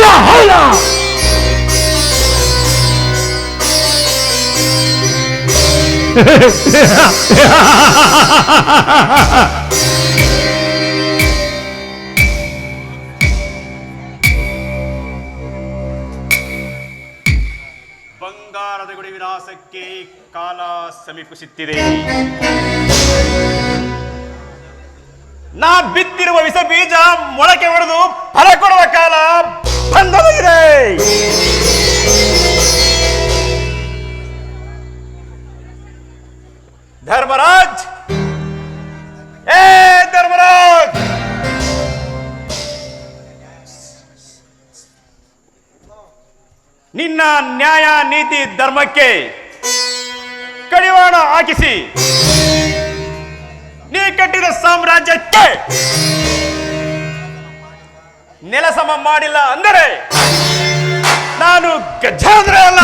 hola, hola. ಬಂಗಾರದ ಗುಡಿ ವಿರಾಸಕ್ಕೆ ಕಾಲ ಸಮೀಪಿಸುತ್ತಿದೆ ನಾ ಬಿತ್ತಿರುವ ವಿಷ ಬೀಜ ಮೊಳಕೆ ಹೊಡೆದು ಫಲ ಕೊಡುವ ಕಾಲ ಬಂದೊದಗಿದೆ ಧರ್ಮರಾಜ್! ಏ ಧರ್ಮರಾಜ್! ನಿನ್ನ ನ್ಯಾಯ ನೀತಿ ಧರ್ಮಕ್ಕೆ ಕಡಿವಾಣ ಹಾಕಿಸಿ. ನೀ ಕಟ್ಟಿದ ಸಾಮ್ರಾಜ್ಯಕ್ಕೆ ನೆಲಸಮ ಮಾಡಿಲ್ಲ ಅಂದರೆ ನಾನು ಗಜೇಂದ್ರ ಅಲ್ಲ.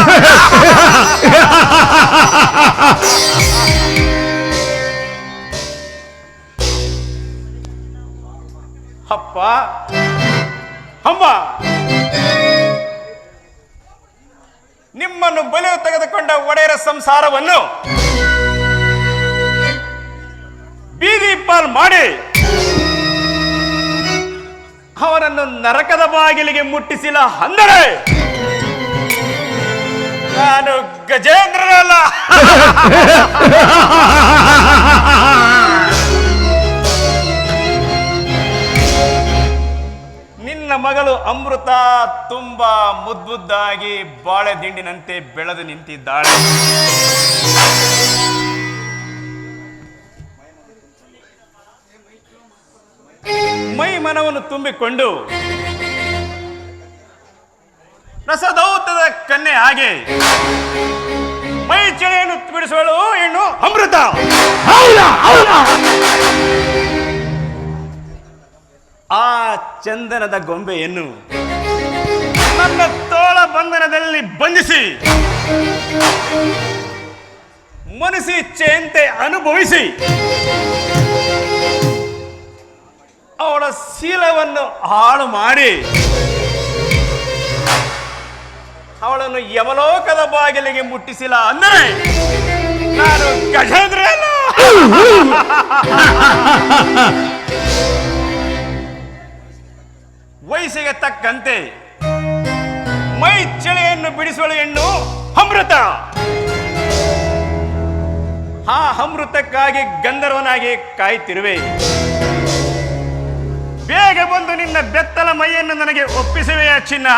ಅಪ್ಪ, ಅಮ್ಮ, ನಿಮ್ಮನ್ನು ಬಲಿ ತೆಗೆದುಕೊಂಡ ಒಡೆಯರ ಸಂಸಾರವನ್ನು ಬೀದಿ ಪಾಲ್ ಮಾಡಿ ಅವನನ್ನು ನರಕದ ಬಾಗಿಲಿಗೆ ಮುಟ್ಟಿಸಿಲ್ಲ ಅಂದರೆ ನಾನು ಗಜೇಂದ್ರನಲ್ಲ. ನಿನ್ನ ಮಗಳು ಅಮೃತ ತುಂಬಾ ಮುದ್ದುದ್ದಾಗಿ ಬಾಳೆ ದಿಂಡಿನಂತೆ ಬೆಳೆದು ನಿಂತಿದ್ದಾಳೆ. ಮೈ ಮನವನ್ನು ತುಂಬಿಕೊಂಡು ರಸದೌತದ ಕನ್ನೆ ಹಾಗೆ ಮೈ ಚಳಿಯನ್ನು ಬಿಡಿಸುವಳು ಹೆಣ್ಣು ಅಮೃತ. ಆ ಚಂದನದ ಗೊಂಬೆಯನ್ನು ನನ್ನ ತೋಳ ಬಂಧನದಲ್ಲಿ ಬಂಧಿಸಿ ಮನಸಿ ಚೇಂತೆ ಅನುಭವಿಸಿ ಅವಳ ಶೀಲವನ್ನು ಹಾಳು ಮಾಡಿ ಅವಳನ್ನು ಯಮಲೋಕದ ಬಾಗಿಲಿಗೆ ಮುಟ್ಟಿಸಿಲ್ಲ ಅಂದರೆ ನಾನು ಗಜೇಂದ್ರ ವಯಸ್ಸಿಗೆ ತಕ್ಕಂತೆ ಮೈ ಚಳಿಯನ್ನು ಬಿಡಿಸುವ ಹೆಣ್ಣು ಅಮೃತ. ಆ ಅಮೃತಕ್ಕಾಗಿ ಗಂಧರ್ವನಾಗಿ ಕಾಯ್ತಿರುವೆ. ಬೇಗ ಬಂದು ನಿನ್ನ ಬೆತ್ತಲ ಮೈಯನ್ನು ನನಗೆ ಒಪ್ಪಿಸುವೆಯ ಚಿನ್ನ?